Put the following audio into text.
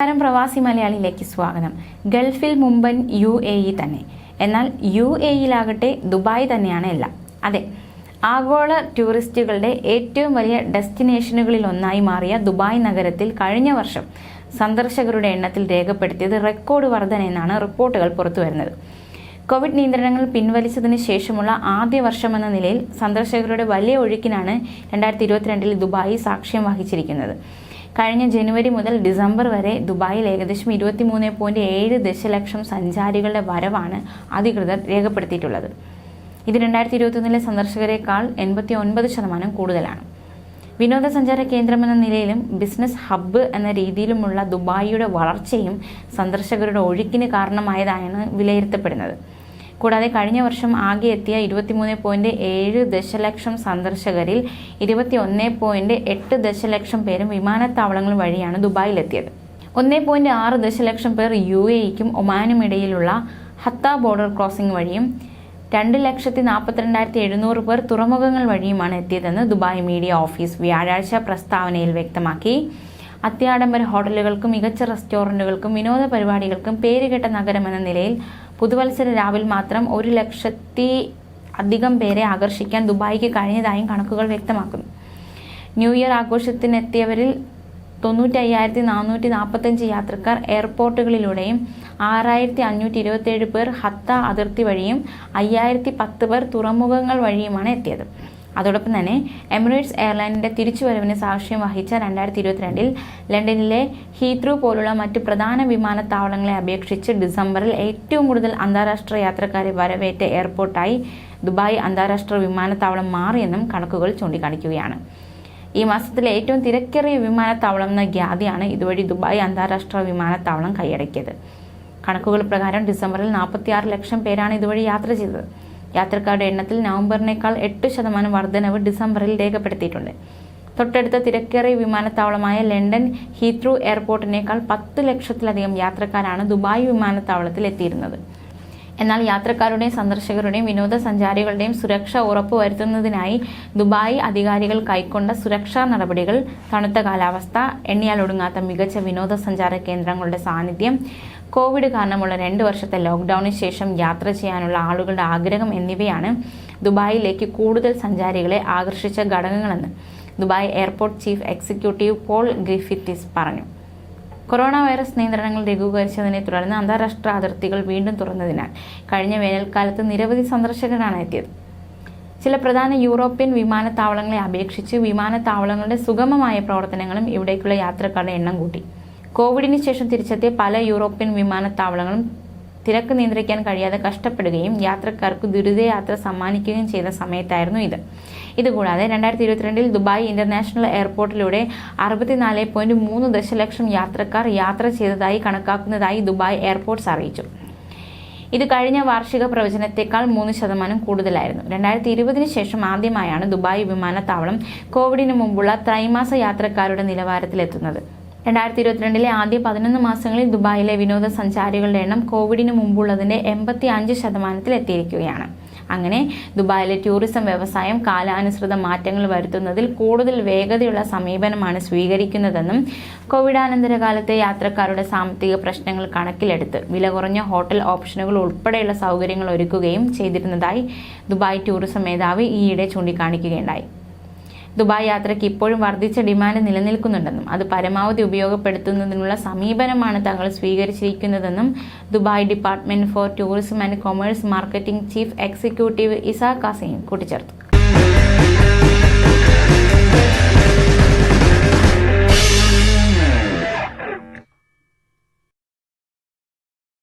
നമസ്കാരം പ്രവാസി മലയാളിയിലേക്ക് സ്വാഗതം. ഗൾഫിൽ മുമ്പൻ യു എ ഇ തന്നെ. എന്നാൽ യു എ ഇയിലാകട്ടെ ദുബായ് തന്നെയാണ് എല്ലാം. അതെ ആഗോള ടൂറിസ്റ്റുകളുടെ ഏറ്റവും വലിയ ഡെസ്റ്റിനേഷനുകളിൽ ഒന്നായി മാറിയ ദുബായ് നഗരത്തിൽ കഴിഞ്ഞ വർഷം സന്ദർശകരുടെ എണ്ണത്തിൽ രേഖപ്പെടുത്തിയത് റെക്കോർഡ് വർധന എന്നാണ് റിപ്പോർട്ടുകൾ പുറത്തുവരുന്നത് കോവിഡ് നിയന്ത്രണങ്ങൾ പിൻവലിച്ചതിന് ശേഷമുള്ള ആദ്യ വർഷമെന്ന നിലയിൽ സന്ദർശകരുടെ വലിയ ഒഴുക്കിനാണ് രണ്ടായിരത്തി ഇരുപത്തിരണ്ടിൽ ദുബായ് സാക്ഷ്യം വഹിച്ചിരിക്കുന്നത്. കഴിഞ്ഞ ജനുവരി മുതൽ ഡിസംബർ വരെ ദുബായിൽ ഏകദേശം ഇരുപത്തി മൂന്ന് പോയിന്റ് ഏഴ് ദശലക്ഷം സഞ്ചാരികളുടെ വരവാണ് അധികൃതർ രേഖപ്പെടുത്തിയിട്ടുള്ളത്. ഇത് രണ്ടായിരത്തി ഇരുപത്തൊന്നിലെ സന്ദർശകരെക്കാൾ എൺപത്തി ഒൻപത് ശതമാനം കൂടുതലാണ്. വിനോദസഞ്ചാര കേന്ദ്രമെന്ന നിലയിലും ബിസിനസ് ഹബ്ബ് എന്ന രീതിയിലുമുള്ള ദുബായിയുടെ വളർച്ചയും സന്ദർശകരുടെ ഒഴുക്കിന് കാരണമായതാണ് വിലയിരുത്തപ്പെടുന്നത്. കൂടാതെ കഴിഞ്ഞ വർഷം ആകെ എത്തിയ ഇരുപത്തിമൂന്ന് പോയിന്റ് ഏഴ് ദശലക്ഷം സന്ദർശകരിൽ ഇരുപത്തി ഒന്ന് പോയിന്റ് എട്ട് ദശലക്ഷം പേരും വിമാനത്താവളങ്ങൾ വഴിയാണ് ദുബായിലെത്തിയത്. ഒന്ന് പോയിന്റ് ആറ് ദശലക്ഷം പേർ യു എക്കും ഒമാനും ഇടയിലുള്ള ഹത്ത ബോർഡർ ക്രോസിംഗ് വഴിയും രണ്ട് ലക്ഷത്തി നാൽപ്പത്തിരണ്ടായിരത്തി എഴുന്നൂറ് പേർ തുറമുഖങ്ങൾ വഴിയുമാണ് എത്തിയതെന്ന് ദുബായ് മീഡിയ ഓഫീസ് വ്യാഴാഴ്ച പ്രസ്താവനയിൽ വ്യക്തമാക്കി. അത്യാഡംബര ഹോട്ടലുകൾക്കും മികച്ച റെസ്റ്റോറന്റുകൾക്കും വിനോദ പരിപാടികൾക്കും പേരുകെട്ട നഗരമെന്ന നിലയിൽ പുതുവത്സര രാവിൽ മാത്രം ഒരു ലക്ഷത്തി അധികം പേരെ ആകർഷിക്കാൻ ദുബായിക്ക് കഴിഞ്ഞതായും കണക്കുകൾ വ്യക്തമാക്കുന്നു. ന്യൂ ഇയർ ആഘോഷത്തിനെത്തിയവരിൽ തൊണ്ണൂറ്റി അയ്യായിരത്തി നാനൂറ്റി നാൽപ്പത്തഞ്ച് യാത്രക്കാർ എയർപോർട്ടുകളിലൂടെയും ആറായിരത്തി അഞ്ഞൂറ്റി ഇരുപത്തേഴ് പേർ ഹത്ത അതിർത്തി വഴിയും അയ്യായിരത്തി പത്ത് പേർ തുറമുഖങ്ങൾ വഴിയുമാണ് എത്തിയത്. അതോടൊപ്പം തന്നെ എമിറേറ്റ്സ് എയർലൈനിന്റെ തിരിച്ചുവരവിന് സാക്ഷ്യം വഹിച്ച രണ്ടായിരത്തി ഇരുപത്തിരണ്ടിൽ ലണ്ടനിലെ ഹീത്രൂ പോലുള്ള മറ്റ് പ്രധാന വിമാനത്താവളങ്ങളെ അപേക്ഷിച്ച് ഡിസംബറിൽ ഏറ്റവും കൂടുതൽ അന്താരാഷ്ട്ര യാത്രക്കാരെ വരവേറ്റ എയർപോർട്ടായി ദുബായ് അന്താരാഷ്ട്ര വിമാനത്താവളം മാറിയെന്നും കണക്കുകൾ ചൂണ്ടിക്കാണിക്കുകയാണ്. ഈ മാസത്തിലെ ഏറ്റവും തിരക്കേറിയ വിമാനത്താവളം എന്ന ഖ്യാതിയാണ് ഇതുവഴി ദുബായ് അന്താരാഷ്ട്ര വിമാനത്താവളം കൈയടക്കിയത്. കണക്കുകൾ പ്രകാരം ഡിസംബറിൽ നാൽപ്പത്തിയാറ് ലക്ഷം പേരാണ് ഇതുവഴി യാത്ര ചെയ്തത്. യാത്രക്കാരുടെ എണ്ണത്തിൽ നവംബറിനേക്കാൾ എട്ട് ശതമാനം വർധനവ് ഡിസംബറിൽ രേഖപ്പെടുത്തിയിട്ടുണ്ട്. തൊട്ടടുത്ത തിരക്കേറിയ വിമാനത്താവളമായ ലണ്ടൻ ഹീത്രൂ എയർപോർട്ടിനേക്കാൾ പത്ത് ലക്ഷത്തിലധികം യാത്രക്കാരാണ് ദുബായ് വിമാനത്താവളത്തിൽ എത്തിയിരുന്നത് എന്നാൽ യാത്രക്കാരുടെയും സന്ദർശകരുടെയും വിനോദസഞ്ചാരികളുടെയും സുരക്ഷ ഉറപ്പുവരുത്തുന്നതിനായി ദുബായ് അധികാരികൾ കൈക്കൊണ്ട സുരക്ഷാ നടപടികൾ തണുത്ത കാലാവസ്ഥ എണ്ണിയാൽ ഒടുങ്ങാത്ത മികച്ച വിനോദസഞ്ചാര കേന്ദ്രങ്ങളുടെ സാന്നിധ്യം കോവിഡ് കാരണമുള്ള രണ്ട് വർഷത്തെ ലോക്ക്ഡൌണിന് ശേഷം യാത്ര ചെയ്യാനുള്ള ആളുകളുടെ ആഗ്രഹം എന്നിവയാണ് ദുബായിലേക്ക് കൂടുതൽ സഞ്ചാരികളെ ആകർഷിച്ച ഘടകങ്ങളെന്ന് Dubai airport chief executive Paul Griffiths പറഞ്ഞു. കൊറോണ വൈറസ് നിയന്ത്രണങ്ങൾ ലഘൂകരിച്ചതിനെ തുടർന്ന് അന്താരാഷ്ട്ര അതിർത്തികൾ വീണ്ടും തുറന്നതിനാൽ കഴിഞ്ഞ വേനൽക്കാലത്ത് നിരവധി സന്ദർശകരാണ് എത്തിയത്. ചില പ്രധാന യൂറോപ്യൻ വിമാനത്താവളങ്ങളെ അപേക്ഷിച്ച് വിമാനത്താവളങ്ങളുടെ സുഗമമായ പ്രവർത്തനങ്ങളും ഇവിടേക്കുള്ള യാത്രക്കാരുടെ എണ്ണം കൂട്ടി. കോവിഡിന് ശേഷം തിരിച്ചെത്തിയ പല യൂറോപ്യൻ വിമാനത്താവളങ്ങളും തിരക്ക് നിയന്ത്രിക്കാൻ കഴിയാതെ കഷ്ടപ്പെടുകയും യാത്രക്കാർക്ക് ദുരിതയാത്ര സമ്മാനിക്കുകയും ചെയ്ത സമയത്തായിരുന്നു ഇത്. ഇതുകൂടാതെ രണ്ടായിരത്തി ഇരുപത്തിരണ്ടിൽ ദുബായ് ഇന്റർനാഷണൽ എയർപോർട്ടിലൂടെ അറുപത്തിനാല് പോയിന്റ് മൂന്ന് ദശലക്ഷം യാത്രക്കാർ യാത്ര ചെയ്തതായി കണക്കാക്കുന്നതായി ദുബായ് എയർപോർട്ട്സ് അറിയിച്ചു. ഇത് കഴിഞ്ഞ വാർഷിക പ്രവചനത്തെക്കാൾ മൂന്ന് ശതമാനം കൂടുതലായിരുന്നു. രണ്ടായിരത്തി ഇരുപതിന് ശേഷം ആദ്യമായാണ് ദുബായ് വിമാനത്താവളം കോവിഡിന് മുമ്പുള്ള ത്രൈമാസ യാത്രക്കാരുടെ നിലവാരത്തിലെത്തുന്നത്. രണ്ടായിരത്തി ഇരുപത്തിരണ്ടിലെ ആദ്യ പതിനൊന്ന് മാസങ്ങളിൽ ദുബായിലെ വിനോദസഞ്ചാരികളുടെ എണ്ണം കോവിഡിന് മുമ്പുള്ളതിന്റെ എൺപത്തി അഞ്ച് ശതമാനത്തിൽ എത്തിയിരിക്കുകയാണ്. അങ്ങനെ ദുബായിലെ ടൂറിസം വ്യവസായം കാലാനുസൃത മാറ്റങ്ങൾ വരുത്തുന്നതിൽ കൂടുതൽ വേഗതയുള്ള സമീപനമാണ് സ്വീകരിക്കുന്നതെന്നും കോവിഡാനന്തര കാലത്തെ യാത്രക്കാരുടെ സാമ്പത്തിക പ്രശ്നങ്ങൾ കണക്കിലെടുത്ത് വില കുറഞ്ഞ ഹോട്ടൽ ഓപ്ഷനുകൾ ഉൾപ്പെടെയുള്ള സൗകര്യങ്ങൾ ഒരുക്കുകയും ചെയ്തിരുന്നതായി ദുബായ് ടൂറിസം മേധാവി ഈയിടെ ചൂണ്ടിക്കാണിക്കുകയുണ്ടായി. ദുബായ് യാത്രയ്ക്ക് ഇപ്പോഴും വർദ്ധിച്ച ഡിമാൻഡ് നിലനിൽക്കുന്നുണ്ടെന്നും അത് പരമാവധി ഉപയോഗപ്പെടുത്തുന്നതിനുള്ള സമീപനമാണ് തങ്ങൾ സ്വീകരിച്ചിരിക്കുന്നതെന്നും Dubai department for tourism and commerce marketing chief executive Issa Kazim കൂട്ടിച്ചേർത്തു.